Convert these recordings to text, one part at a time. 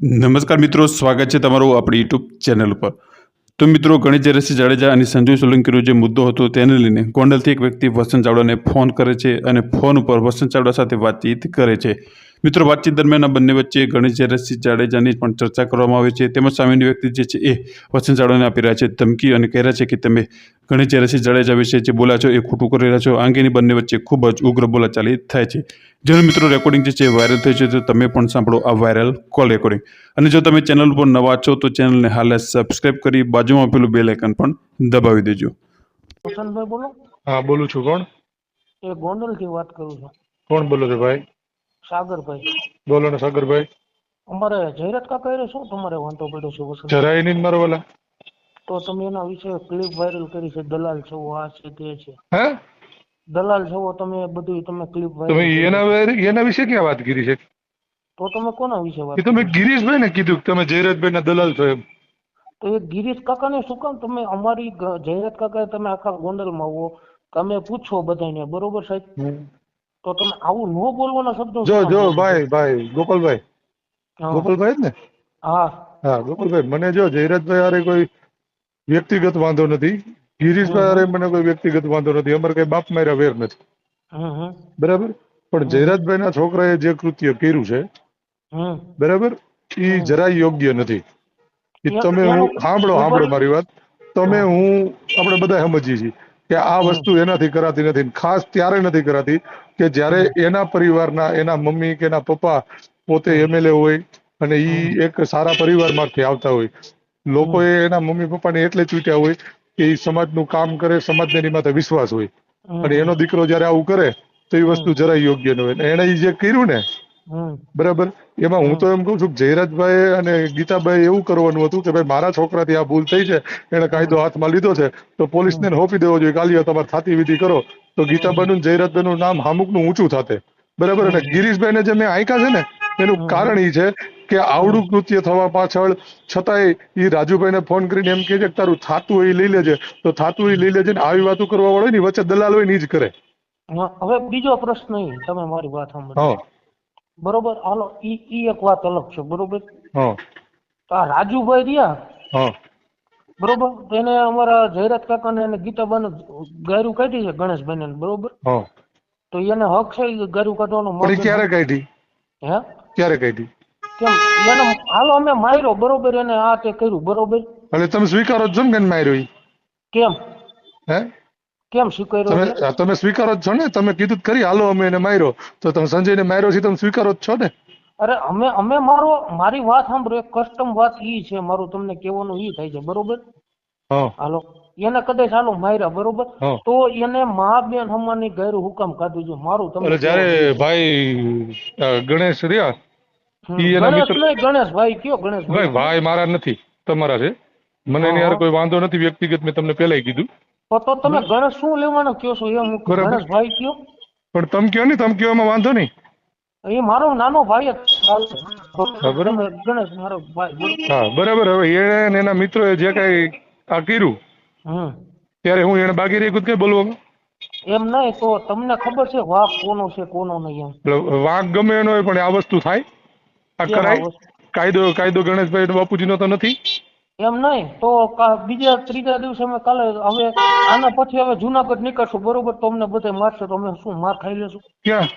નમસ્કાર મિત્રો, સ્વાગત છે તમારું આપણી યુટ્યુબ ચેનલ ઉપર. તો મિત્રો ગણેશ જયરસિંહ જાડેજા અને સંજય સોલંકીનો જે મુદ્દો હતો તેને લઈને ગોંડલથી એક વ્યક્તિ વસંત ચાવડાને ફોન કરે છે અને ફોન ઉપર વસંત ચાવડા સાથે વાતચીત કરે છે. મિત્રો, વાતચીત દરમિયાન બંને વચ્ચે ગણેશ જયરસિંહ જાડેજાની પણ ચર્ચા કરવામાં આવે છે. તેમજ સામેની વ્યક્તિ જે છે એ વસંત ચાવડાને આપી રહ્યા છે ધમકી અને કહી રહ્યા છે કે તમે ગણેશ જયરસિંહ જાડેજા વિશે જે બોલ્યા છો એ ખોટું કરી રહ્યા છો. આ અંગેની બંને વચ્ચે ખૂબ જ ઉગ્ર બોલાચાલી થાય છે. જેનું મિત્રો રેકોર્ડિંગ જે વાયરલ થઈ છે તો તમે પણ સાંભળો આ વાયરલ કોલ રેકોર્ડિંગ અને જો તમે ચેનલ પર નવા છો તો ચેનલને હાલ સબસ્ક્રાઇબ કરી બાજુમાં પેલું બેલ આઇકન પણ દબાવી દેજો. બોલો. હા બોલું છું. કોણ? એ ગોંડલથી વાત કરું છું. કોણ બોલો છો ભાઈ? સાગરભાઈ. બોલો ને સાગરભાઈ. અમારે જયરત કાકા એ શું તમારે વાંધો પડ્યો છે વસંત? જરાય નહીં મારો વાલા. તો તમે એના વિશે ક્લિપ વાયરલ કરી છે દલાલ છો આ છે તે છે. હે? દલાલ છો તમે બધું તમે ક્લિપ તમે એના એના વિશે ક્યાં વાત કરી છે? તો તમે કોના વિશે વાત તમે ગિરીશભાઈ ને કીધું કે તમે જયરાજભાઈ ના દલાલ છો એમ. તો એ ગિરીશ કાકાને શું કામ? તમે અમારી જયરાજ કાકા તમે આખા ગોંડલમાં આવો તમે પૂછો બધાને બરોબર સાહેબ? તો તમે આવું નો બોલવાના શબ્દો જો જો ભાઈ ભાઈ ગોપાલભાઈ. ગોપાલભાઈ જ ને? હા. હા ગોપાલભાઈ મને જો જયરાજભાઈ અરે કોઈ વ્યક્તિગત વાંધો નથી. ગિરીશભાઈ હારે મને કોઈ વ્યક્તિગત વાંધો નથી. અમારે કઈ બાપ માર્યા વેર નથી. બરાબર? પણ જયરાજભાઈ ના છોકરાએ જે કૃત્ય કર્યું છે બરાબર? એ જરાય યોગ્ય નથી. તમે હું સાંભળો સાંભળો મારી વાત. તમે હું આપણે બધા સમજીએ છીએ કે આ વસ્તુ એનાથી કરાતી નથી ખાસ ત્યારે નથી કરાતી કે જ્યારે એના પરિવારના એના મમ્મી કે એના પપ્પા પોતે એમએલએ હોય અને ઈ એક સારા પરિવારમાંથી આવતા હોય. લોકોએ એના મમ્મી પપ્પાને એટલે ચૂંટ્યા હોય કે એ સમાજનું કામ કરે સમાજને એની માથે વિશ્વાસ હોય. અને એનો દીકરો જ્યારે આવું કરે તો એ વસ્તુ જરાય યોગ્ય ન હોય. એણે જે કર્યું ને બરાબર? એમાં હું તો એમ કઉ છું જયરાજભાઈ અને ગીતાભાઈ એવું કરવાનું હતું કે ભાઈ મારા છોકરાથી આ ભૂલ થઈ છે એને કાયદો હાથમાં લીધો છે તો પોલીસને હોપી દેવો જોઈએ કાલી તમારે થાતી વિધિ કરો. તો ગીતાબાઈનું ને જયરાજભાઈનું નામ હામુકનું ઊંચું થાતે. બરાબર? અને ગિરીશભાઈને જે મેં આંક્યા છે ને એનું કારણ એ છે કે આવડું કૃત્ય થવા પાછળ છતાંય એ રાજુભાઈને ફોન કરીને એમ કહે છે કે તારું થાતું હોય એ લઈ લેજે. તો થાતું એ લઈ લેજે ને આવી વાતો કરવા વાળો ને વચ્ચે દલાલ હોય ને જ કરે. હવે બીજો પ્રશ્ન એ તમે મારી વાત સાંભળો. બરોબર? હાલો ઈ ઈ એક વાત અલગ છે બરોબર? આ રાજુભાઈ રહ્યા? બરોબર? એને અમારા જયરાજ કાકાને અને ગીતાબાને ગાયરું કાઢી છે ગણેશભાઈ ને બરોબર તો એને હક છે ગાયરું કાઢવાનો ક્યારે કાઢી? હે? ક્યારે કાઢી? કેમ? એને હાલો અમે માર્યો બરોબર એને આ તે કર્યું બરોબર? એટલે તમે સ્વીકારો છો ને કે માર્યો ઈ? કેમ? હે? કેમ સ્વીકારો તમે તમે સ્વીકારો છો ને? તમે કીધું કરી હાલો અમે એને માર્યો. તો તમે સંજયને માર્યો છે તમે સ્વીકારો છો ને? અરે અમે અમે મારો મારી વાત સાંભળો એક કસ્ટમ વાત ઈ છે મારું તમને કહેવાનું ઈ થાય છે બરોબર? હાલો. એને કદાચ હાલો માર્યા બરોબર? તો એને મા બેન હમાની ગેર હુકામ કાઢી જોઈએ મારું તમને જયારે ભાઈ ગણેશ રહ્યા મિત્ર- ભાઈ કયો મારા નથી તમારા છે. મને એની કોઈ વાંધો નથી વ્યક્તિગત મેં તમને પેલા કીધું. તો તમે ગણેશ શું લેવાનો કયો છો? એમ હું ગણેશ ભાઈ કયો? પણ તમે કયો ને તમે કયો એમાં વાંધો નહીં. એ મારો નાનો ભાઈ જ બરાબર. ગણેશ મારો ભાઈ. હા બરાબર. હવે એને એના એના મિત્રોએ જે કાંઈ આ કર્યું ત્યારે હું એને બાકી રહી કઈ બોલવાનું એમ નહીં તો તમને ખબર છે વાઘ કોનો છે કોનો નહીં એમ. વાઘ ગમે એનો પણ આ વસ્તુ થાય. આ કરાય? કાયદો કાયદો ગણેશભાઈ બાપુજીનો તો નથી? એમ નહીં તો બીજા ત્રીજા દિવસે અમે કાલે હવે આના પછી હવે જુનાગઢ નીકળશું બરોબર? તો અમને બધે મારશે તો અમે શું માર ખાઈ લેશું? ક્યાં?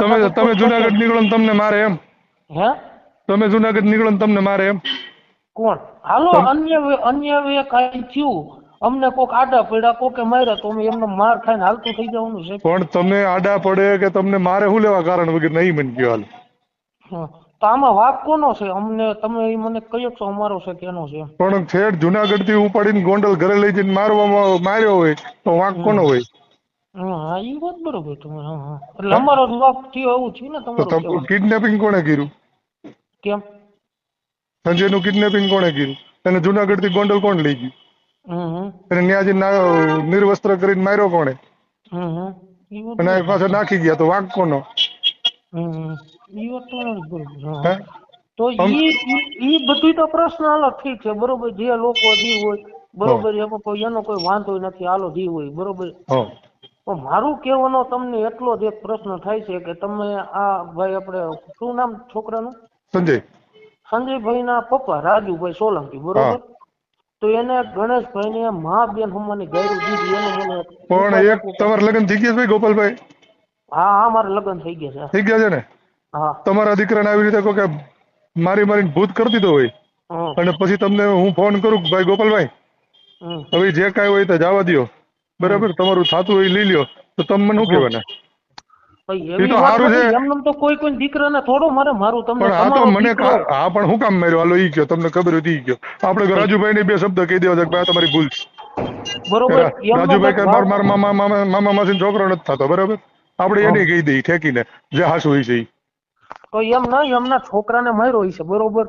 તમે તમે જુનાગઢ નીકળો ને તમને મારે એમ. હે? તમે જુનાગઢ નીકળો ને તમને મારે એમ. કોણ? હાલો અન્ય અન્ય વે કાઈ થયું અમને કોક આડા પડ્યા કોકે માર્યા તો અમે એમને માર ખાઈને હાલતું થઈ જવાનું છે. પણ તમે આડા પડે કે તમને મારે શું લેવા કારણ વગર? નહીં મને ગયો હાલ. તો આમાં વાક કોનો છે? અમને તમે મને કયો છો? અમારો છે કેનો છે? પણ છેડ જુનાગઢથી ઉપાડીને ગોંડલ ઘરે લઈ જઈને મારવામાં માર્યો હોય તો વાક કોનો હોય? હા એ વાત બરોબર તમે હા હા. એટલે અમારો જ વાક થયો એવું થયું ને તમારું કિડનેપિંગ કોણે કર્યું? કેમ? સંજયનું કિડનેપિંગ કોણે કર્યું? એને જુનાગઢથી ગોંડલ કોણ લઈ ગયું? હમ હમ. એને ન્યાજી નિર્વસ્ત્ર કરીને માર્યો કોણે? અને પાછો પાછા નાખી ગયા તો વાંક કોનો? હમ. તો ઈ ઈ- બધી તો પ્રશ્ન હાલો ઠીક છે બરોબર જે લોકો જી હોય બરોબર એમાં કોઈ એનો કોઈ વાંધો નથી હાલો જી હોય બરોબર. પણ મારું કહેવાનો તમને એટલો જ એક પ્રશ્ન થાય છે કે તમે આ ભાઈ આપણે શું નામ છોકરાનું? સંજય. સંજયભાઈ ના પપ્પા રાજુભાઈ સોલંકી બરોબર? તો એને ગણેશભાઈ ને મા બેન હમણાંની ગાયરું દીધી એને મને પણ એક તમારા લગ્ન થઈ ગયા છે ભાઈ ગોપાલભાઈ? હા હા મારે લગ્ન થઈ ગયા છે. થઈ ગયા છે ને? તમારા દીકરાને આવી રીતે કહો કે મારી મારીને ભૂત કરી દીધો હોય. અને પછી તમને હું ફોન કરું ભાઈ ગોપાલભાઈ હવે જે કાંઈ હોય તે જવા દો બરાબર? તમારું થાતું હોય લઈ લ્યો. તો તમને મને શું કહેવાના? એ કોઈ કોઈ રાજુભાઈ ને બે શબ્દ કહી દેવા કે ભાઈ તમારી ભૂલ છે. બરોબર રાજુભાઈ માર મામા મામા માસીનો છોકરો નથી થતો બરાબર? આપણે એને કહી દઈએ ઠેકીને જે હાસુ હોય છે ઈ. તો એમ ન એમના છોકરાને માર્યો હશે બરોબર?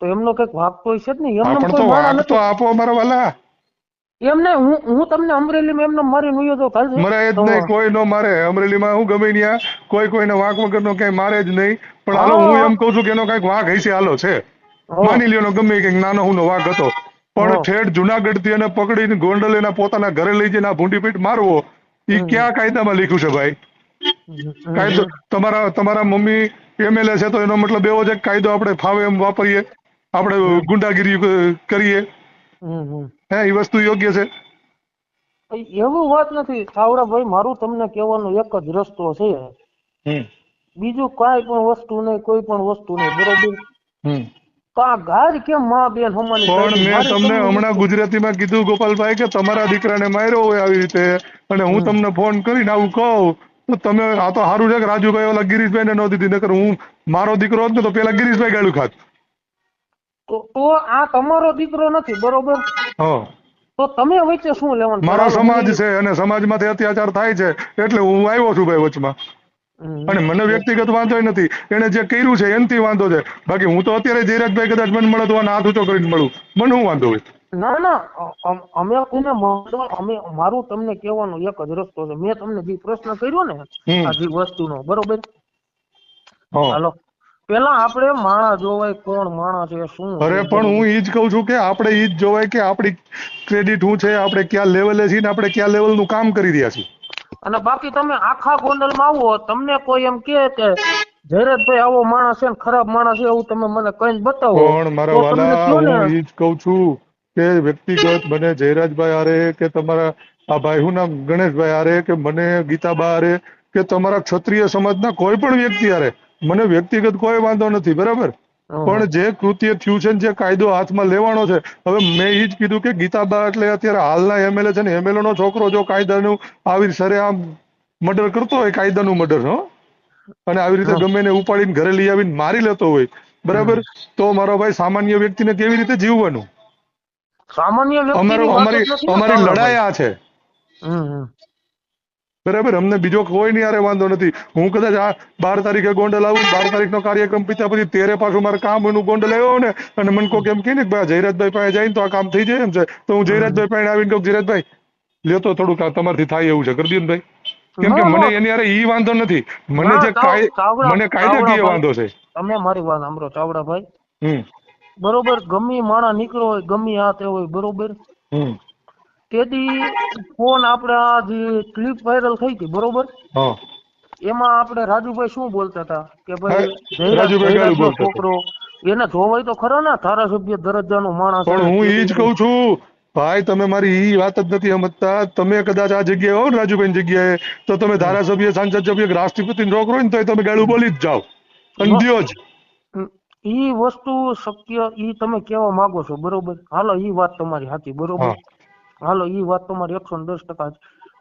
તો એમનો કંઈક વાગતો હશે ને એમને કોઈ તો આપો મારા વાલા. એમને હું હું તમને અમરેલીમાં એમને મારી નુયો તો કાલ મરાય જ નહીં કોઈ નો મારે. અમરેલીમાં હું ગમે ત્યાં કોઈ કોઈને વાંક વગરનો ક્યાંય મારે જ નહીં. પણ હાલો હું એમ કહું છું કે એનો કંઈક વાંક હશે હાલો છે. માની લ્યો ગમે કંઈક નાનો હું વાંક હતો. પણ. ઠેઠ જુનાગઢથી એને પકડીને ગોંડલ એના પોતાના ઘરે લઈ જઈને આ ભૂંડી પીઠ મારવો એ ક્યાં કાયદામાં લખ્યું છે ભાઈ? કાયદો તમારા તમારા મમ્મી એમએલએ છે તો એનો મતલબ એવો છે કે કાયદો આપણે ફાવે એમ વાપરીએ. આપણે ગુંડાગીરી કરીએ. હે એ વસ્તુ યોગ્ય છે. એવું વાત નથી. સાવરાભાઈ મારું તમને કહેવાનો એક જ રસ્તો છે. બીજું કાંઈ પણ વસ્તુ નહીં કોઈ પણ વસ્તુ નહીં. બરોબર? ગાય કેમ મા બેન હમાની પણ મેં તમને તમને- હમણાં ગુજરાતીમાં કીધું ગોપાલભાઈ કે તમારા દીકરાને માર્યો હોય આવી રીતે. અને હું તમને ફોન કરીને આવું કહું. તો તમે આ તો સારું છે કે રાજુભાઈ ઓલા ગિરીશભાઈ ને ન દીધી નકર હું મારો દીકરો હોત ને તો પેલા ગિરીશભાઈ ગાળું ખાત. તો તો આ તમારો દીકરો નથી બરોબર? હા. તો તમે વચ્ચે શું લેવાનું? મારો સમાજ છે અને સમાજમાંથી અત્યાચાર થાય છે એટલે હું આવ્યો છું ભાઈ વચમાં. અને મને વ્યક્તિગત વાંધો નથી એને જે કર્યું છે એનથી વાંધો છે. બાકી હું તો અત્યારે જયરાજભાઈ કદાચ મને મળે તો હાથ ઊંચો કરીને મળું. મને શું વાંધો હોય? ના ના અમે મળવા અમે મારું તમને કહેવાનો એક જ રસ્તો છે. મેં તમને જે પ્રશ્ન કર્યો ને હમ. આ જે વસ્તુનો બરોબર? હાલો. પેલા આપણે માણા જોવાય કોણ માણા છે શું અરે પણ હું ઈ જ કહું છું કે આપણે ઈ જ જોવાય કે આપણી ક્રેડિટ શું છે આપણે ક્યાં લેવલે છીએ ને આપણે ક્યાં લેવલનું કામ કરી રહ્યા છીએ. અને બાકી તમે આખા ગોંડલમાં આવો તમને કોઈ એમ કે કે જયરાજભાઈ આવો માણસ છે ને ખરાબ માણસ છે એવું તમે મને કઈ બતાવો. પણ મારા વાલા હું ઈ જ કહું છું. કે વ્યક્તિગત મને જયરાજભાઈ આરે કે તમારા આ ભાઈ હું નામ ગણેશભાઈ આરે કે મને ગીતાબા આરે કે તમારા ક્ષત્રિય સમાજના કોઈ પણ વ્યક્તિ આરે મને વ્યક્તિગત કોઈ વાંધો નથી બરાબર? પણ જે કૃત્ય થયું છે જે કાયદો હાથમાં લેવાનો છે હવે મેં એ જ કીધું કે ગીતાબા એટલે અત્યારે હાલના એમએલએ છે ને એમએલએ નો છોકરો જો કાયદાનું આવી સરેઆમ મર્ડર કરતો હોય કાયદાનું મર્ડર હો? અને આવી રીતે ગમે એને ઉપાડીને ઘરે લઈ આવીને મારી લેતો હોય બરાબર? તો મારો ભાઈ સામાન્ય વ્યક્તિને કેવી રીતે જીવવાનું? સામાન્ય અમારો અમારી લડાઈ આ છે. બરાબર અમને બીજો કોઈ નહીં અરે વાંધો નથી. હું કદાચ આ બાર તારીખે ગોંડલ આવું બાર તારીખનો કાર્યક્રમ પીતા પછી તેરે પાછું મારે કામ એનું ગોંડલ આવ્યો ને અને મને કોઈ એમ કહે ને ભાઈ જયરાજભાઈ પાસે જઈને તો આ કામ થઈ જાય એમ છે. તો હું જયરાજભાઈ પાસે આવીને કહું જયરાજભાઈ લેતો થોડુંક તમારથી થાય એવું છે. કરી દો ને ભાઈ. કેમ કે મને એની હારે ઈ વાંધો નથી. મને જે ચાવડા- મને કાયદાકીય ચાવડા વાંધો છે. તમે મારી વાત સાંભળો ચાવડાભાઈ હમ. બરોબર ગમી માણા નીકળો હોય ગમી હાથે હોય બરોબર? તેથી ફોન આપણા જે ક્લિપ વાયરલ થઈ હતી બરોબર? એમાં આપણે રાજુભાઈ શું બોલતા હતા? કે ભાઈ. છોકરો એને જોવાય તો ખરો ને ધારાસભ્ય દરજ્જાનો માણસ પણ હું એ જ કહું છું ભાઈ તમે મારી ઈ વાત જ નથી સમજતા. તમે કદાચ આ જગ્યાએ હો ને રાજુભાઈ જગ્યાએ તો તમે ધારાસભ્ય સાંસદ સભ્ય રાષ્ટ્રપતિ હોય ને તો તમે ગાળું બોલી જ જાઓ. અને જ? ઈ વસ્તુ શક્ય ઈ તમે કેવા માંગો છો બરોબર? હાલો ઈ વાત તમારી સાચી બરોબર? હાલો ઈ વાત તમારી એકસો ને દસ ટકા.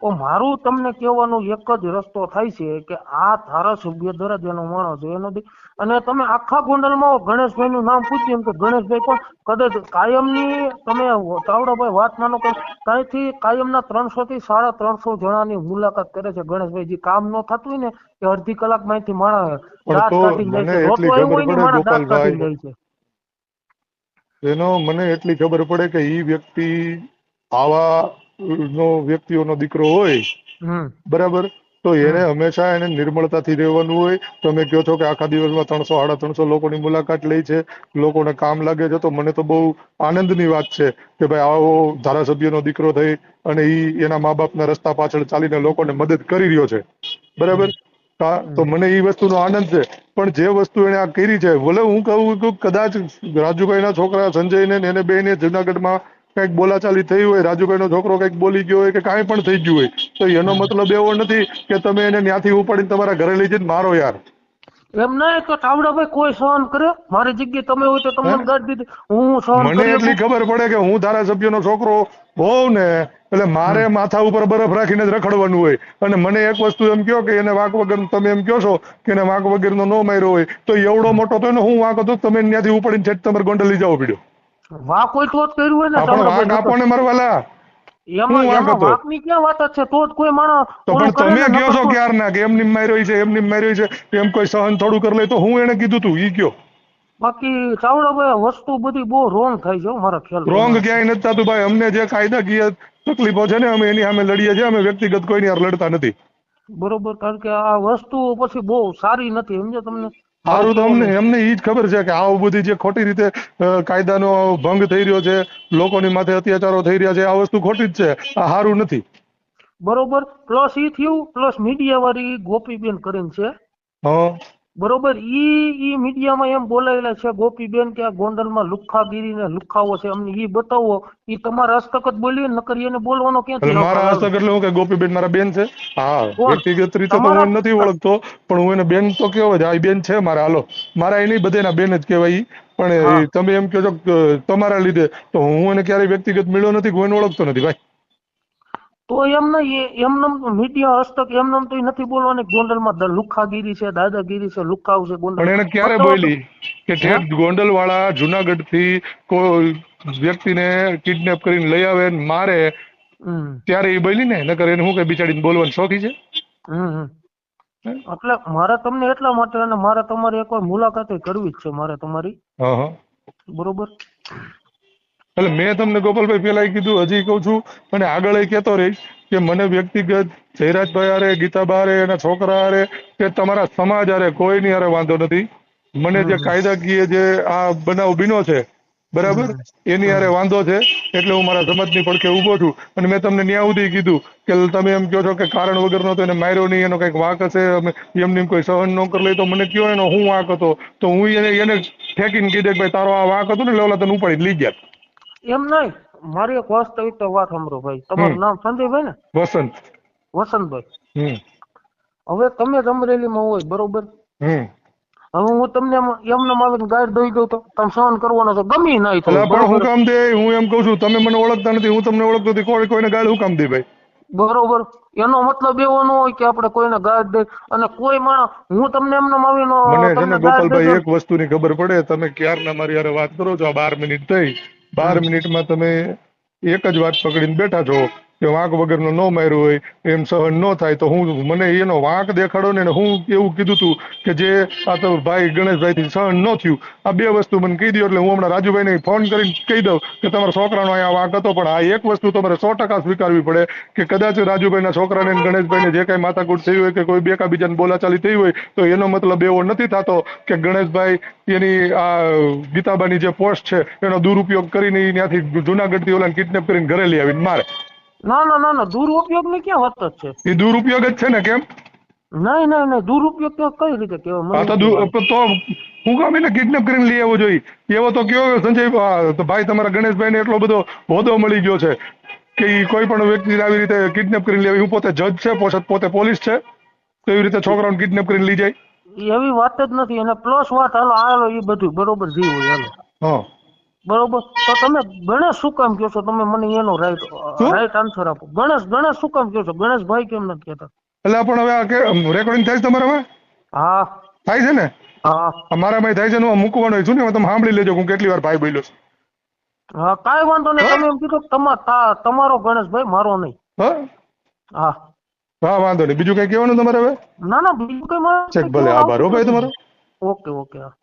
ઓ મારું તમને કહેવાનું એક જ રસ્તો થાય છે કે આ ધારાસભ્ય દરજ્જાનો માણસ છે એનો દી- અને તમે આખા ગોંડલમાં ગણેશભાઈ નું નામ પૂછ્યું કે ગણેશભાઈ પણ કદાચ કાયમની તમે ચાવડાભાઈ વાત માનો કે કાંઈથી કાયમના ત્રણસો થી સાડા ત્રણસો જણાની મુલાકાત કરે છે ગણેશભાઈ જે કામ ન થતું હોય ને એ અડધી કલાકમાં માંથી માણસ દાંત કાઢી જાય છે. રોટલો એવો હોય ને માણસ દાંત કાઢી જાય છે. એનો મને એટલી ખબર પડે કે એ વ્યક્તિ આવા નો વ્યક્તિઓનો દીકરો હોય બરાબર? તો એને હંમેશા એને નિર્મળતાથી રહેવાનું હોય. તમે કહો છો કે આખા દિવસમાં ત્રણસો સાડા ત્રણસો લોકોની મુલાકાત લે છે લોકોને કામ લાગે છે તો મને તો બહુ આનંદની વાત છે કે ભાઈ આવો ધારાસભ્યનો દીકરો થઈ અને એ એના મા બાપના રસ્તા પાછળ ચાલીને લોકોને મદદ કરી રહ્યો છે. બરાબર? હા તો મને એ વસ્તુનો આનંદ છે. પણ જે વસ્તુ એને આ કરી છે ભલે હું કહું કે કદાચ રાજુભાઈના છોકરા સંજયને ને એને બેને જુનાગઢમાં કંઈક બોલાચાલી થઈ હોય રાજુભાઈનો છોકરો કંઈક બોલી ગયો હોય કે કાંઈ પણ થઈ ગયું હોય તો એનો મતલબ એવો નથી કે તમે એને ત્યાંથી ઉપાડીને તમારા ઘરે લઈ જઈને મારો યાર. એમ નહીં તો ચાવડાભાઈ કોઈ સહન કર્યો મારી જગ્યાએ તમે હોય તો તમને ગાડી દીધી. હું સહન મને એટલી ખબર પડે કે હું ધારાસભ્યનો છોકરો હોઉં ને એટલે મારે માથા ઉપર બરફ રાખીને જ રખડવાનું હોય. અને મને એક વસ્તુ એમ કહો કે એને વાંક વગર તમે એમ કહો છો કે એને વાંક વગરનો નો માર્યો હોય તો એવડો મોટો તો એનો હું વાંક હતો? તમે ત્યાંથી ઉપાડીને છેટ તમારે ગોંડલ લઈ જવો પડ્યો. વાંક તો જ કર્યું હોય ને આપણે વાક ચાવડાભાઈ મરવાલા. એમાં એમાં હતો? ક્યાં વાત છે? તો જ કોઈ માણસ તો પણ તમે કહો છો નકર તો- કે એમની માર્યો છે એમની માર્યો છે એમ કોઈ સહન થોડું કરી લે તો હું એને કીધું તું ઈ કયો? બાકી ચાવડાભાઈ વસ્તુ બધી બહુ રોંગ થાય છે મારા ખ્યાલ રોંગ ક્યાંય નથી થતું ભાઈ અમને જે કાયદાકીય તકલીફો છે ને અમે એની સામે લડીએ છીએ અમે વ્યક્તિગત કોઈની હાર લડતા નથી. બરોબર કારણ કે આ વસ્તુ પછી બહુ સારી નથી સમજો તમને? સારું તો અમને એમને એ જ ખબર છે કે આવું બધી જે ખોટી રીતે કાયદાનો ભંગ થઈ રહ્યો છે લોકોની માથે અત્યાચારો થઈ રહ્યા છે આ વસ્તુ ખોટી જ છે. આ સારું નથી. બરોબર. પ્લસ ઈ થયું પ્લસ મીડિયા વાળી ગોપીબેન કરીને છે. હા. બરોબર ઈ ઈ મીડિયામાં એમ બોલાયેલા છે ગોપીબેન કે આ ગોંડલમાં લુખ્ખાગીરી ને લુખાવો છે અમને ઈ બતાવો ઈ તમારા હસ્તક જ બોલીએ નકર એને બોલવાનો ક્યાંથી છે મારા હસ્તક એટલે હું કે ગોપીબેન મારા બેન છે? હા વ્યક્તિગત રીતે તો હું નથી ઓળખતો પણ હું એને બેન તો કેવો જ આ બેન છે મારા હાલો. મારા એ નહીં બધાના બેન જ કહેવાય પણ તમે એમ કહો છો તમારા લીધે તો હું એને ક્યારેય વ્યક્તિગત મળ્યો નથી કોઈને ઓળખતો નથી ભાઈ. તો એમ નહીં એમને મીડિયા હસ્તક એમને તો નથી બોલવાની ગોંડલમાં લુખાગીરી છે દાદાગીરી છે લુખાવ છે ગોંડલ એને ક્યારે બોલી? કે ઠેઠ ગોંડલ વાળા જુનાગઢથી કોઈ વ્યક્તિને કિડનેપ કરીને લઈ આવે ને મારે ત્યારે એ બોલી ને? નકર એને હું કે બિચારીને બોલવાનું શોખી છે. એટલે મારે તમને એટલા માટે અને મારે તમારી એકવાર મુલાકાત કરવી જ છે મારે તમારી. બરોબર? એટલે મેં તમને ગોપાલભાઈ પેલા કીધું હજી કહું છું અને આગળ કહેતો રહીશ કે મને વ્યક્તિગત જયરાજભાઈ હારે ગીતાબા હારે એના છોકરા હારે કે તમારા સમાજ હારે કોઈની હારે વાંધો નથી. મને જે કાયદાકીય જે આ બનાવ બીનો છે બરાબર? એની હારે વાંધો છે એટલે હું મારા સમાજની પડખે ઊભો છું. અને મેં તમને ન્યા સુધી કીધું કે તમે એમ કહો છો કે કારણ વગરનો તો એને માર્યો નહીં એનો કંઈક વાંક હશે એમને એમ કોઈ સહન ન કરી લે તો મને કયો એનો હું વાંક હતો? તો હું એને એને ઠેકીને કીધે કે ભાઈ તારો આ વાંક હતો ને એટલે ઓલા તને ઉપાડી લઈ ગયા. એમ નહીં. મારી એક વાસ્તવિક તો વાત સાંભળો ભાઈ. તમારું નામ સંજયભાઈ ને? વસંત. વસંતભાઈ. હવે તમે જ અમરેલીમાં હોય બરોબર? હવે હું તમને એમને આવીને ગાઈડ દઈ દઉં તો તમે સહન કરવાનો છો. ગમી નહીં થાય પણ હું કામ દે હું એમ કહું છું તમે મને ઓળખતા નથી હું તમને ઓળખતો નથી. કોઈ કોઈને ગાળ હું કામ દે ભાઈ? બરોબર. એનો મતલબ એવો ન હોય કે આપણે કોઈને ગાઈડ દે. અને કોઈ માણસ હું તમને એમને આવીને મને ગાઈડ ગોપાલભાઈ. એક વસ્તુની ખબર પડે. તમે ક્યારના મારી હારે વાત કરો છો? આ બાર મિનિટ થઈ. બાર મિનિટમાં તમે એક જ વાત પકડીને બેઠા છો. કે વાંક વગરનો ન માર્યો હોય, એમ સહન ન થાય, તો હું મને એનો વાંક દેખાડો ને હું એવું કીધું તું કે જે આ તો ભાઈ ગણેશભાઈથી સહન ન થયું. આ બે વસ્તુ મને કહી દો એટલે હું હમણાં રાજુભાઈને ફોન કરીને કહી દઉં કે તમારા છોકરાનો અહીંયા વાંક હતો, પણ આ એક વસ્તુ તમારે સો ટકા સ્વીકારવી પડે કે કદાચ રાજુભાઈના છોકરાને ગણેશભાઈને જે કાંઈ માથાકૂટ થઈ હોય કે કોઈ બે બીજાને બોલાચાલી થઈ હોય, તો એનો મતલબ એવો નથી થતો કે ગણેશભાઈ એની આ ગીતાબાની જે પોસ્ટ છે, એનો દુરુપયોગ કરીને ત્યાંથી જુનાગઢથી ઓલાને કિડનેપ કરીને ઘરે લઈ આવીને મારે. ના ના ના ના દુરુપયોગની ક્યાં વાત જ છે? એ દુરુપયોગ જ છે ને કેમ? નહીં નહીં નહીં દુરુપયોગ તો કઈ રીતે કેવો તો તો હું કામ એને કિડનેપ કરીને લઈ આવવો જોઈએ. એવો તો કયો સંજય ભાઈ તમારા ગણેશભાઈ ને એટલો બધો હોદ્દો મળી ગયો છે કે કોઈ પણ વ્યક્તિ આવી રીતે કિડનેપ કરીને લેવી હું પોતે જજ છે પોતે પોતે પોલીસ છે. તો એવી રીતે છોકરાઓને કિડનેપ કરીને લઈ જાય? એવી વાત જ નથી. અને પ્લસ વાત હાલો હાલો એ બધું બરોબર જી હોય હાલો. હા. બરોબર? તો તમે ગણેશ શું કામ કહો છો? તમે મને એનો રાઈટ રાઈટ આન્સર આપો. ગણેશ ગણેશ શું કામ કહો છો? ગણેશભાઈ કેમ નથી કહેતા? એટલે પણ હવે આ રેકોર્ડિંગ થાય છે તમારે હવે? હા. થાય છે ને? હા. આ મારામાં થાય છે હું મૂકવાનો છું ને તમે સાંભળી લેજો હું કેટલી વાર ભાઈ બોલ્યો છું. હા કાંઈ વાંધો નહીં. તમે એમ કીધું તમારો ગણેશભાઈ મારો નહીં. હા? હા. હા વાંધો નહીં. બીજું કઈ કહેવાનું તમારે હવે? ના ના બીજું કઈ મારે ભલે આભાર હો ભાઈ તમારો. ઓકે ઓકે હા.